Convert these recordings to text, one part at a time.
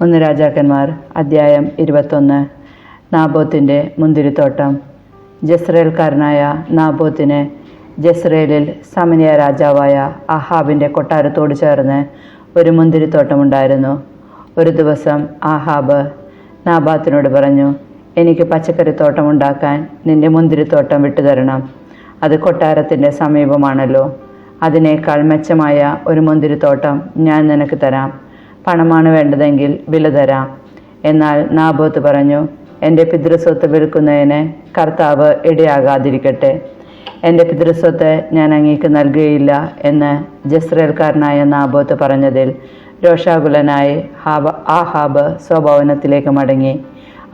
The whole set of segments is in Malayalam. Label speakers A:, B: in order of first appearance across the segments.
A: ഒന്ന് രാജാക്കന്മാർ അദ്ധ്യായം ഇരുപത്തൊന്ന്. നാബോത്തിന്റെ മുന്തിരിത്തോട്ടം. ജസ്രേൽക്കാരനായ നാബോത്തിന് ജസ്രേലിൽ സമനിയ രാജാവായ അഹാബിന്റെ കൊട്ടാരത്തോട് ചേർന്ന് ഒരു മുന്തിരിത്തോട്ടമുണ്ടായിരുന്നു. ഒരു ദിവസം ആഹാബ് നാബാത്തിനോട് പറഞ്ഞു എനിക്ക് പച്ചക്കറിത്തോട്ടം ഉണ്ടാക്കാൻ നിന്റെ മുന്തിരിത്തോട്ടം വിട്ടുതരണം. അത് കൊട്ടാരത്തിന്റെ സമീപമാണല്ലോ. അതിനേക്കാൾ മെച്ചമായ ഒരു മുന്തിരിത്തോട്ടം ഞാൻ നിനക്ക് തരാം. പണമാണ് വേണ്ടതെങ്കിൽ വില തരാം. എന്നാൽ നാബോത്ത് പറഞ്ഞു എന്റെ പിതൃസ്വത്ത് വിൽക്കുന്നതിന് കർത്താവ് ഇടയാകാതിരിക്കട്ടെ. എന്റെ പിതൃസ്വത്ത് ഞാൻ അങ്ങേക്ക് നൽകുകയില്ല എന്ന് ജസ്രേൽക്കാരനായ നാബോത്ത് പറഞ്ഞതിൽ രോഷാകുലനായി ഹാബ ആഹാബ് സ്വഭവനത്തിലേക്ക് മടങ്ങി.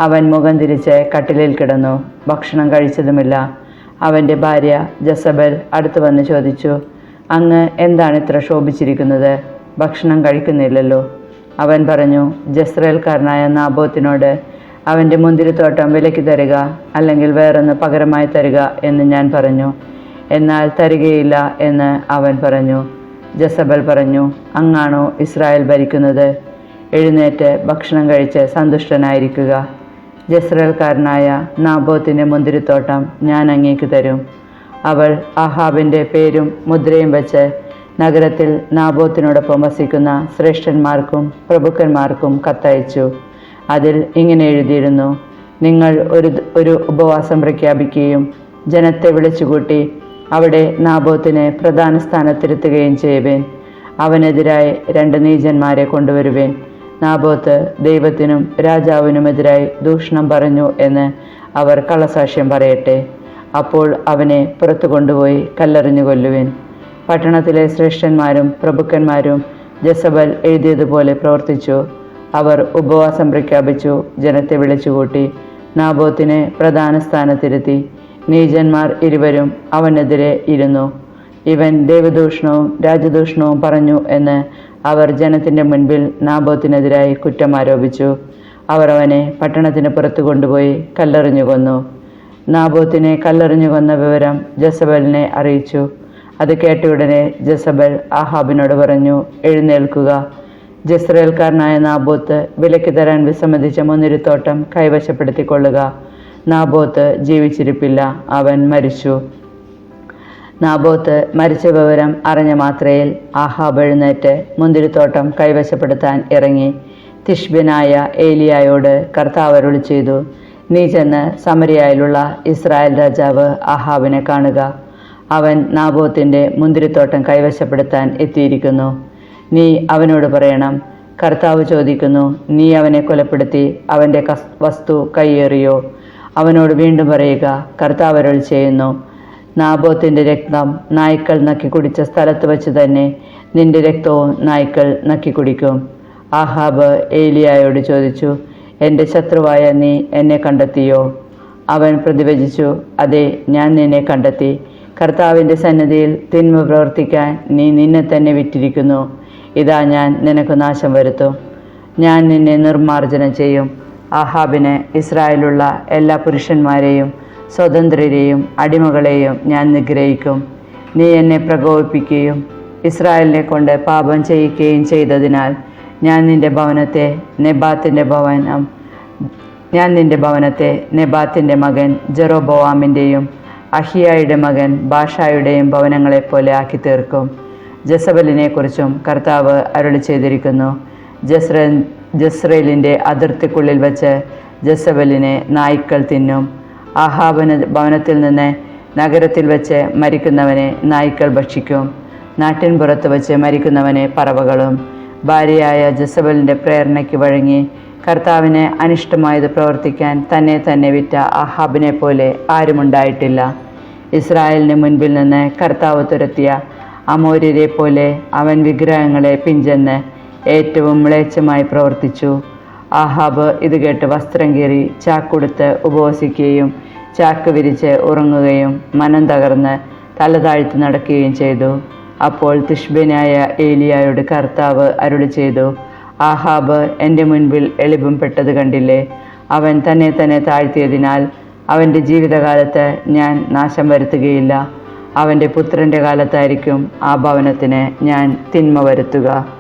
A: അവൻ മുഖം തിരിച്ച് കട്ടിലിൽ കിടന്നു. ഭക്ഷണം കഴിച്ചതുമില്ല. അവന്റെ ഭാര്യ ജസബൽ അടുത്തു വന്ന് ചോദിച്ചു അങ്ങ് എന്താണ് ഇത്ര ശോഭിച്ചിരിക്കുന്നത്? ഭക്ഷണം കഴിക്കുന്നില്ലല്ലോ. അവൻ പറഞ്ഞു ജസ്രേൽക്കാരനായ നാബോത്തിനോട് അവന്റെ മുന്തിരിത്തോട്ടം വിലയ്ക്ക് തരിക അല്ലെങ്കിൽ വേറൊന്ന് പകരമായി തരിക എന്ന് ഞാൻ പറഞ്ഞു. എന്നാൽ തരികയില്ല എന്ന് അവൻ പറഞ്ഞു. ജസബൽ പറഞ്ഞു അങ്ങാണോ ഇസ്രായേൽ ഭരിക്കുന്നത്? എഴുന്നേറ്റ് ഭക്ഷണം കഴിച്ച് സന്തുഷ്ടനായിരിക്കുക. ജസ്രേൽക്കാരനായ നാബോത്തിന്റെ മുന്തിരിത്തോട്ടം ഞാൻ അങ്ങേക്ക് തരും. അവൾ അഹാബിന്റെ പേരും മുദ്രയും വെച്ച് നഗരത്തിൽ നാബോത്തിനോടൊപ്പം വസിക്കുന്ന ശ്രേഷ്ഠന്മാർക്കും പ്രഭുക്കന്മാർക്കും കത്തയച്ചു. അതിൽ ഇങ്ങനെ എഴുതിയിരുന്നു നിങ്ങൾ ഒരു ഒരു ഉപവാസം പ്രഖ്യാപിക്കുകയും ജനത്തെ വിളിച്ചുകൂട്ടി അവിടെ നാബോത്തിനെ പ്രധാന സ്ഥാനത്തിരുത്തുകയും ചെയ്യുവേൻ. അവനെതിരായി രണ്ട് നീചന്മാരെ കൊണ്ടുവരുവേൻ. നാബോത്ത് ദൈവത്തിനും രാജാവിനുമെതിരായി ദൂഷണം പറഞ്ഞു എന്ന് അവർ കള്ളസാക്ഷ്യം പറയട്ടെ. അപ്പോൾ അവനെ പുറത്തു കൊണ്ടുപോയി കല്ലെറിഞ്ഞു കൊല്ലുവേൻ. പട്ടണത്തിലെ ശ്രേഷ്ഠന്മാരും പ്രഭുക്കന്മാരും ജസബൽ എഴുതിയതുപോലെ പ്രവർത്തിച്ചു. അവർ ഉപവാസം പ്രഖ്യാപിച്ചു ജനത്തെ വിളിച്ചുകൂട്ടി നാബോത്തിനെ പ്രധാന സ്ഥാനത്തിരുത്തി. നീചന്മാർ ഇരുവരും അവനെതിരെ ഇരുന്നു. ഇവൻ ദൈവദൂഷണവും രാജദൂഷണവും പറഞ്ഞു എന്ന് അവർ ജനത്തിന്റെ മുൻപിൽ നാബോത്തിനെതിരായി കുറ്റം ആരോപിച്ചു. അവർ അവനെ പട്ടണത്തിന് പുറത്തു കൊണ്ടുപോയി കല്ലെറിഞ്ഞു കൊന്നു. നാബോത്തിനെ കല്ലെറിഞ്ഞു കൊന്ന വിവരം ജസബലിനെ അറിയിച്ചു. അത് ഉടനെ ജസബൽ ആഹാബിനോട് പറഞ്ഞു എഴുന്നേൽക്കുക. ജസ്രയേൽക്കാരനായ നാബോത്ത് വിലയ്ക്ക് തരാൻ വിസമ്മതിച്ച മുന്നിരുത്തോട്ടം കൈവശപ്പെടുത്തിക്കൊള്ളുക. നാബോത്ത് ജീവിച്ചിരിപ്പില്ല അവൻ മരിച്ചു. നാബോത്ത് മരിച്ച വിവരം അറിഞ്ഞ മാത്രയിൽ ആഹാബ് എഴുന്നേറ്റ് മുന്തിരിത്തോട്ടം കൈവശപ്പെടുത്താൻ ഇറങ്ങി. തിഷ്ബിനായ ഏലിയായോട് കർത്താവ് അരുളി ചെയ്തു നീ ചെന്ന് സമരിയായിലുള്ള ഇസ്രായേൽ രാജാവ് ആഹാബിനെ കാണുക. അവൻ നാബോത്തിന്റെ മുന്തിരിത്തോട്ടം കൈവശപ്പെടുത്താൻ എത്തിയിരിക്കുന്നു. നീ അവനോട് പറയണം കർത്താവ് ചോദിക്കുന്നു നീ അവനെ കൊലപ്പെടുത്തി അവന്റെ വസ്തു കൈയേറിയോ? അവനോട് വീണ്ടും പറയുക കർത്താവ് അരുൾ ചെയ്യുന്നു. നാബോത്തിന്റെ രക്തം നായ്ക്കൾ നക്കി കുടിച്ച സ്ഥലത്ത് വച്ച് തന്നെ നിന്റെ രക്തവും നായ്ക്കൾ നക്കി കുടിക്കും. ആഹാബ് ഏലിയായോട് ചോദിച്ചു എന്റെ ശത്രുവായ നീ എന്നെ കണ്ടെത്തിയോ? അവൻ പ്രതിവചിച്ചു അതെ ഞാൻ നിന്നെ കണ്ടെത്തി. കർത്താവിന്റെ സന്നിധിയിൽ തിന്മ പ്രവർത്തിക്കാൻ നീ നിന്നെ തന്നെ വിറ്റിരിക്കുന്നു ഇതാ ഞാൻ നിനക്ക് നാശം വരുത്തും. ഞാൻ നിന്നെ നിർമ്മാർജനം ചെയ്യും. ആഹാബിന് ഇസ്രായേലുള്ള എല്ലാ പുരുഷന്മാരെയും സ്വതന്ത്രരെയും അടിമകളെയും ഞാൻ നിഗ്രഹിക്കും. നീ എന്നെ പ്രകോപിപ്പിക്കുകയും ഇസ്രായേലിനെ കൊണ്ട് പാപം ചെയ്യിക്കുകയും ചെയ്തതിനാൽ ഞാൻ നിന്റെ ഭവനത്തെ നെബാത്തിന്റെ ഭവനം ഞാൻ നിന്റെ ഭവനത്തെ നെബാത്തിന്റെ മകൻ ജെറോബോവാമിന്റെയും അഹിയായുടെ മകൻ ബാഷായുടെയും ഭവനങ്ങളെപ്പോലെ ആക്കി തീർക്കും ജസബലിനെക്കുറിച്ചും കർത്താവ് അരുളി ചെയ്തിരിക്കുന്നു. ജസ്ര ജസ്രേലിന്റെ അതിർത്തിക്കുള്ളിൽ വച്ച് ജസബലിനെ നായ്ക്കൾ തിന്നും. ആഹാബന ഭവനത്തിൽ നിന്ന് നഗരത്തിൽ വച്ച് മരിക്കുന്നവനെ നായ്ക്കൾ ഭക്ഷിക്കും. നാട്ടിൻ പുറത്ത് വച്ച് മരിക്കുന്നവനെ പറവകളും. ഭാര്യയായ ജസബലിന്റെ പ്രേരണയ്ക്ക് വഴങ്ങി കർത്താവിന് അനിഷ്ടമായത് പ്രവർത്തിക്കാൻ തന്നെ തന്നെ വിറ്റ ആഹാബിനെ പോലെ ആരുമുണ്ടായിട്ടില്ല. ഇസ്രായേലിന് മുൻപിൽ നിന്ന് കർത്താവ് തുരത്തിയ അമോര്യരെ പോലെ അവൻ വിഗ്രഹങ്ങളെ പിഞ്ചെന്ന് ഏറ്റവും മ്ലേച്ഛമായി പ്രവർത്തിച്ചു. ആഹാബ് ഇത് കേട്ട് വസ്ത്രം കീറി ചാക്കുടുത്ത് ഉപവസിക്കുകയും ചാക്ക് വിരിച്ച് ഉറങ്ങുകയും മനം തകർന്ന് തല താഴ്ത്തി നടക്കുകയും ചെയ്തു. അപ്പോൾ തിഷ്ബനായ ഏലിയായോട് കർത്താവ് അരുളി ചെയ്തു ആഹാബ് എന്റെ മുൻപിൽ എളിപം പെട്ടത് കണ്ടില്ലേ? അവൻ തന്നെ തന്നെ താഴ്ത്തിയതിനാൽ അവന്റെ ജീവിതകാലത്ത് ഞാൻ നാശം വരുത്തുകയില്ല. അവന്റെ പുത്രന്റെ കാലത്തായിരിക്കും ആ ഭവനത്തിന് ഞാൻ തിന്മ വരുത്തുക.